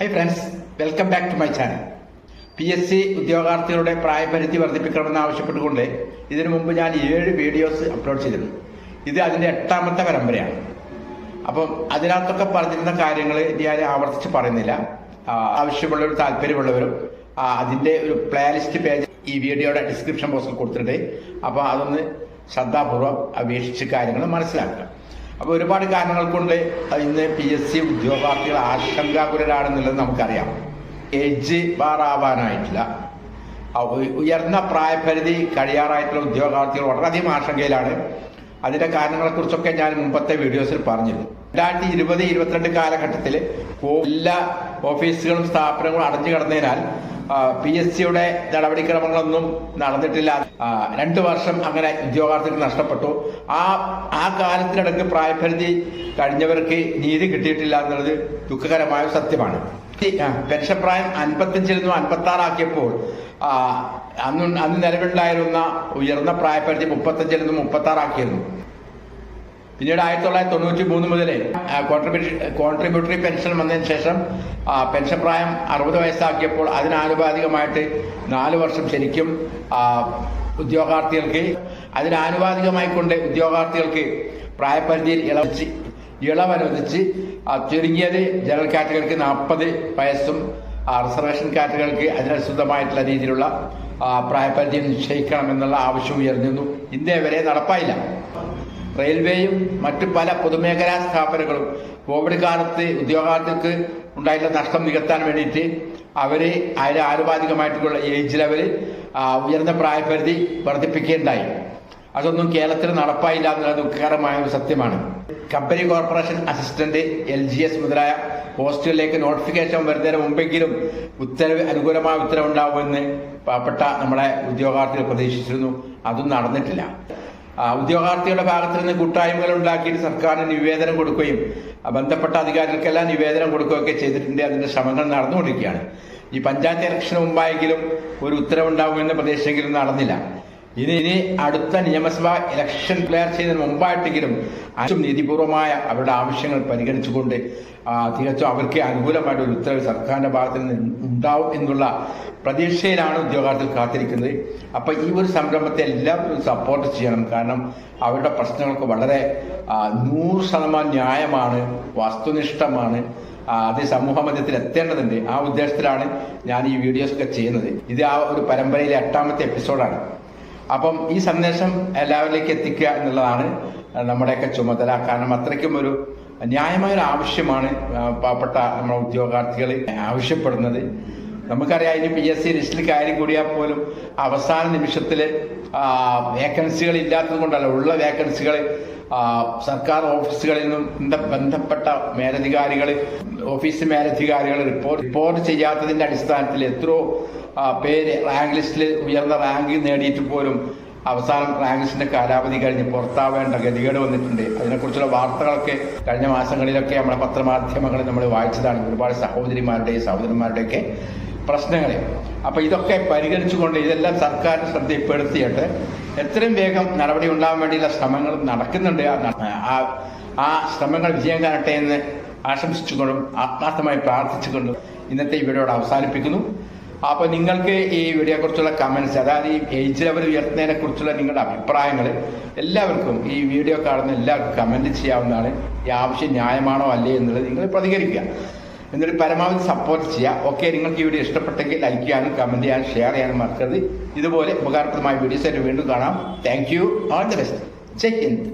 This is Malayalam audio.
Hi friends welcome back to my channel P S C ഉദ്യോഗാർത്ഥികളുടെ പ്രായപരിധി വർദ്ധിപ്പിക്കണമെന്ന് ആവശ്യപ്പെട്ടുകൊണ്ട് ഇതിനു മുമ്പ് ഞാൻ ഏഴ് വീഡിയോസ് അപ്ലോഡ് ചെയ്തിരുന്നു ഇത് അതിന്റെ എട്ടാമത്തെ പരമ്പരയാണ്. അപ്പം അതിനകത്തൊക്കെ പറഞ്ഞിരുന്ന കാര്യങ്ങൾ ഞാൻ ആവർത്തിച്ച് പറയുന്നില്ല. ആവശ്യമുള്ളവരും താല്പര്യമുള്ളവരും അതിന്റെ ഒരു പ്ലേലിസ്റ്റ് പേജ് ഈ വീഡിയോയുടെ ഡിസ്ക്രിപ്ഷൻ ബോക്സിൽ കൊടുത്തിട്ടുണ്ട്. അപ്പോൾ അതൊന്ന് ശ്രദ്ധാപൂർവം വീക്ഷിച്ച് കാര്യങ്ങൾ മനസ്സിലാക്കുക. അപ്പോൾ ഒരുപാട് കാരണങ്ങൾ കൊണ്ട് ഇന്ന് പി എസ് സി ഉദ്യോഗാർത്ഥികൾ ആശങ്കാകുലരാണെന്നുള്ളത് നമുക്കറിയാം. ഏജ് ബാറാവാനായിട്ടില്ല ഉയർന്ന പ്രായപരിധി കഴിയാറായിട്ടുള്ള ഉദ്യോഗാർത്ഥികൾ വളരെയധികം ആശങ്കയിലാണ്. അതിന്റെ കാരണങ്ങളെക്കുറിച്ചൊക്കെ ഞാൻ മുമ്പത്തെ വീഡിയോസിൽ പറഞ്ഞിരുന്നു. രണ്ടായിരത്തി ഇരുപത് ഇരുപത്തിരണ്ട് കാലഘട്ടത്തിൽ എല്ലാ ഓഫീസുകളും സ്ഥാപനങ്ങളും അടഞ്ഞു കിടന്നതിനാൽ പി എസ് സിയുടെ നടപടിക്രമങ്ങളൊന്നും നടന്നിട്ടില്ല. രണ്ടു വർഷം അങ്ങനെ ഉദ്യോഗാർത്ഥികൾ നഷ്ടപ്പെട്ടു. ആ ആ കാലത്തിനിടയ്ക്ക് പ്രായപരിധി കഴിഞ്ഞവർക്ക് നീതി കിട്ടിയിട്ടില്ല എന്നുള്ളത് ദുഃഖകരമായ സത്യമാണ്. പെൻഷൻ പ്രായം അൻപത്തഞ്ചിൽ നിന്നും അൻപത്തി ആറാക്കിയപ്പോൾ അന്ന് അന്ന് നിലവിലുണ്ടായിരുന്ന ഉയർന്ന പ്രായപരിധി മുപ്പത്തഞ്ചിൽ നിന്നും മുപ്പത്തി ആറാക്കിയിരുന്നു പിന്നീട് ആയിരത്തി തൊള്ളായിരത്തി തൊണ്ണൂറ്റി മൂന്ന് മുതലേ കോൺട്രിബ്യൂഷൻ കോൺട്രിബ്യൂട്ടറി പെൻഷൻ വന്നതിന് ശേഷം പെൻഷൻ പ്രായം അറുപത് വയസ്സാക്കിയപ്പോൾ അതിനാനുപാതികമായിട്ട് നാല് വർഷം ശരിക്കും ഉദ്യോഗാർത്ഥികൾക്ക് അതിനാനുപാതികമായി കൊണ്ട് ഉദ്യോഗാർത്ഥികൾക്ക് പ്രായപരിധിയിൽ ഇളവച്ച് ഇളവനുവദിച്ച് ചുരുങ്ങിയത് ജനറൽ കാറ്റഗറിക്ക് നാൽപ്പത് വയസ്സും റിസർവേഷൻ കാറ്റഗറിക്ക് അതിനനുസൃതമായിട്ടുള്ള രീതിയിലുള്ള പ്രായപരിധി നിശ്ചയിക്കണമെന്നുള്ള ആവശ്യം ഉയർന്നിരുന്നു. ഇന്ത്യ വരെ നടപ്പായില്ല. റെയിൽവേയും മറ്റു പല പൊതുമേഖലാ സ്ഥാപനങ്ങളും കോവിഡ് കാലത്ത് ഉദ്യോഗാർത്ഥികൾക്ക് ഉണ്ടായിട്ടുള്ള നഷ്ടം നികത്താൻ വേണ്ടിയിട്ട് അവർ അതിന് ആനുപാതികമായിട്ടുള്ള ഏജ് ലെവൽ ഉയർന്ന പ്രായപരിധി വർദ്ധിപ്പിക്കുകയുണ്ടായി. അതൊന്നും കേരളത്തിൽ നടപ്പായില്ല എന്നുള്ളത് ദുഃഖകരമായ ഒരു സത്യമാണ്. Company corporation assistant L G S മുതലായ പോസ്റ്റുകളിലേക്ക് നോട്ടിഫിക്കേഷൻ വരുന്നതിന് മുമ്പെങ്കിലും ഉത്തരവ് അനുകൂലമായ ഉത്തരവുണ്ടാവുമെന്ന് പാവപ്പെട്ട നമ്മളെ ഉദ്യോഗാർത്ഥികൾ പ്രതീക്ഷിച്ചിരുന്നു. അതും നടന്നിട്ടില്ല. ഉദ്യോഗാർത്ഥികളുടെ ഭാഗത്ത് നിന്ന് കൂട്ടായ്മകൾ ഉണ്ടാക്കിയിട്ട് സർക്കാരിന് നിവേദനം കൊടുക്കുകയും ബന്ധപ്പെട്ട അധികാരികൾക്കെല്ലാം നിവേദനം കൊടുക്കുകയൊക്കെ ചെയ്തിട്ടുണ്ട്. അതിന്റെ ശ്രമങ്ങൾ നടന്നുകൊണ്ടിരിക്കുകയാണ്. ഈ പഞ്ചായത്ത് ഇലക്ഷന് മുമ്പായെങ്കിലും ഒരു ഉത്തരവുണ്ടാവുമെന്ന് പ്രതീക്ഷിച്ചെങ്കിലും നടന്നില്ല. ഇനി ഇനി അടുത്ത നിയമസഭാ ഇലക്ഷൻ ക്ലിയർ ചെയ്യുന്നതിന് മുമ്പായിട്ടെങ്കിലും അഞ്ചും നീതിപൂർവമായ അവരുടെ ആവശ്യങ്ങൾ പരിഗണിച്ചുകൊണ്ട് തികച്ചും അവർക്ക് അനുകൂലമായിട്ട് ഒരു ഉത്തരവ് സർക്കാരിന്റെ ഭാഗത്ത് നിന്ന് ഉണ്ടാവും എന്നുള്ള പ്രതീക്ഷയിലാണ് ഉദ്യോഗാർത്ഥികൾ കാത്തിരിക്കുന്നത്. അപ്പൊ ഈ ഒരു സംരംഭത്തെ എല്ലാവരും സപ്പോർട്ട് ചെയ്യണം. കാരണം അവരുടെ പ്രശ്നങ്ങൾക്ക് വളരെ നൂറ് ശതമാനം ന്യായമാണ് വസ്തുനിഷ്ഠമാണ് അത് സമൂഹ മധ്യത്തിൽ എത്തേണ്ടതുണ്ട്. ആ ഉദ്ദേശത്തിലാണ് ഞാൻ ഈ വീഡിയോസ് ഒക്കെ ചെയ്യുന്നത്. ഇത് ആ ഒരു പരമ്പരയിലെ എട്ടാമത്തെ എപ്പിസോഡാണ് അപ്പം ഈ സന്ദേശം എല്ലാവരിലേക്ക് എത്തിക്കുക എന്നുള്ളതാണ് നമ്മുടെയൊക്കെ ചുമതല. കാരണം അത്രയ്ക്കും ഒരു ന്യായമായ ഒരു ആവശ്യമാണ് പാവപ്പെട്ട നമ്മുടെ ഉദ്യോഗാർത്ഥികൾ ആവശ്യപ്പെടുന്നത്. നമുക്കറിയാം ഇനി പി എസ് സി ലിസ്റ്റിൽ കയറി കൂടിയാൽ പോലും അവസാന നിമിഷത്തിൽ വേക്കൻസികൾ ഇല്ലാത്തത് കൊണ്ടല്ല ഉള്ള വേക്കൻസികൾ സർക്കാർ ഓഫീസുകളിൽ നിന്നും ബന്ധപ്പെട്ട മേലധികാരികൾ ഓഫീസ് മേലധികാരികൾ റിപ്പോർട്ട് റിപ്പോർട്ട് ചെയ്യാത്തതിന്റെ അടിസ്ഥാനത്തിൽ എത്രയോ പേര് റാങ്ക് ലിസ്റ്റിൽ ഉയർന്ന റാങ്ക് നേടിയിട്ട് പോലും അവസാനം റാങ്ക് ലിസ്റ്റിന്റെ കാലാവധി കഴിഞ്ഞ് പുറത്താവേണ്ട ഗതികേട് വന്നിട്ടുണ്ട്. അതിനെക്കുറിച്ചുള്ള വാർത്തകളൊക്കെ കഴിഞ്ഞ മാസങ്ങളിലൊക്കെ നമ്മുടെ പത്രമാധ്യമങ്ങളിൽ നമ്മൾ വായിച്ചതാണ്. ഒരുപാട് സഹോദരിമാരുടെയും സഹോദരന്മാരുടെയൊക്കെ പ്രശ്നങ്ങൾ അപ്പൊ ഇതൊക്കെ പരിഗണിച്ചുകൊണ്ട് ഇതെല്ലാം സർക്കാർ ശ്രദ്ധയിൽപ്പെടുത്തിയിട്ട് എത്രയും വേഗം നടപടി ഉണ്ടാകാൻ വേണ്ടിയുള്ള ശ്രമങ്ങൾ നടക്കുന്നുണ്ട്. ആ ശ്രമങ്ങൾ വിജയം കാണട്ടെ എന്ന് ആശംസിച്ചുകൊണ്ടും ആത്മാർത്ഥമായി പ്രാർത്ഥിച്ചുകൊണ്ടും ഇന്നത്തെ വീഡിയോയുടെ അവസാനിപ്പിക്കുന്നു. അപ്പൊ നിങ്ങൾക്ക് ഈ വീഡിയോയെ കുറിച്ചുള്ള കമന്റ്സ് അതായത് ഈ ഏജ് ലെവൽ ഉയർത്തുന്നതിനെ കുറിച്ചുള്ള നിങ്ങളുടെ അഭിപ്രായങ്ങൾ എല്ലാവർക്കും ഈ വീഡിയോ കാണുന്ന എല്ലാവർക്കും കമന്റ് ചെയ്യാവുന്നതാണ്. ഈ ആവശ്യം ന്യായമാണോ അല്ലേ എന്നുള്ളത് നിങ്ങൾ പ്രതികരിക്കുക. എന്നിട്ട് പരമാവധി സപ്പോർട്ട് ചെയ്യുക ഓക്കെ നിങ്ങൾക്ക് ഈ വീഡിയോ ഇഷ്ടപ്പെട്ടെങ്കിൽ ലൈക്ക് ചെയ്യാനും കമന്റ് ചെയ്യാനും ഷെയർ ചെയ്യാനും മറക്കരുത്. ഇതുപോലെ ഉപകാരപ്രദമായ വീഡിയോസ് ആയിട്ട് വീണ്ടും കാണാം. Thank you all the best Jai Hind.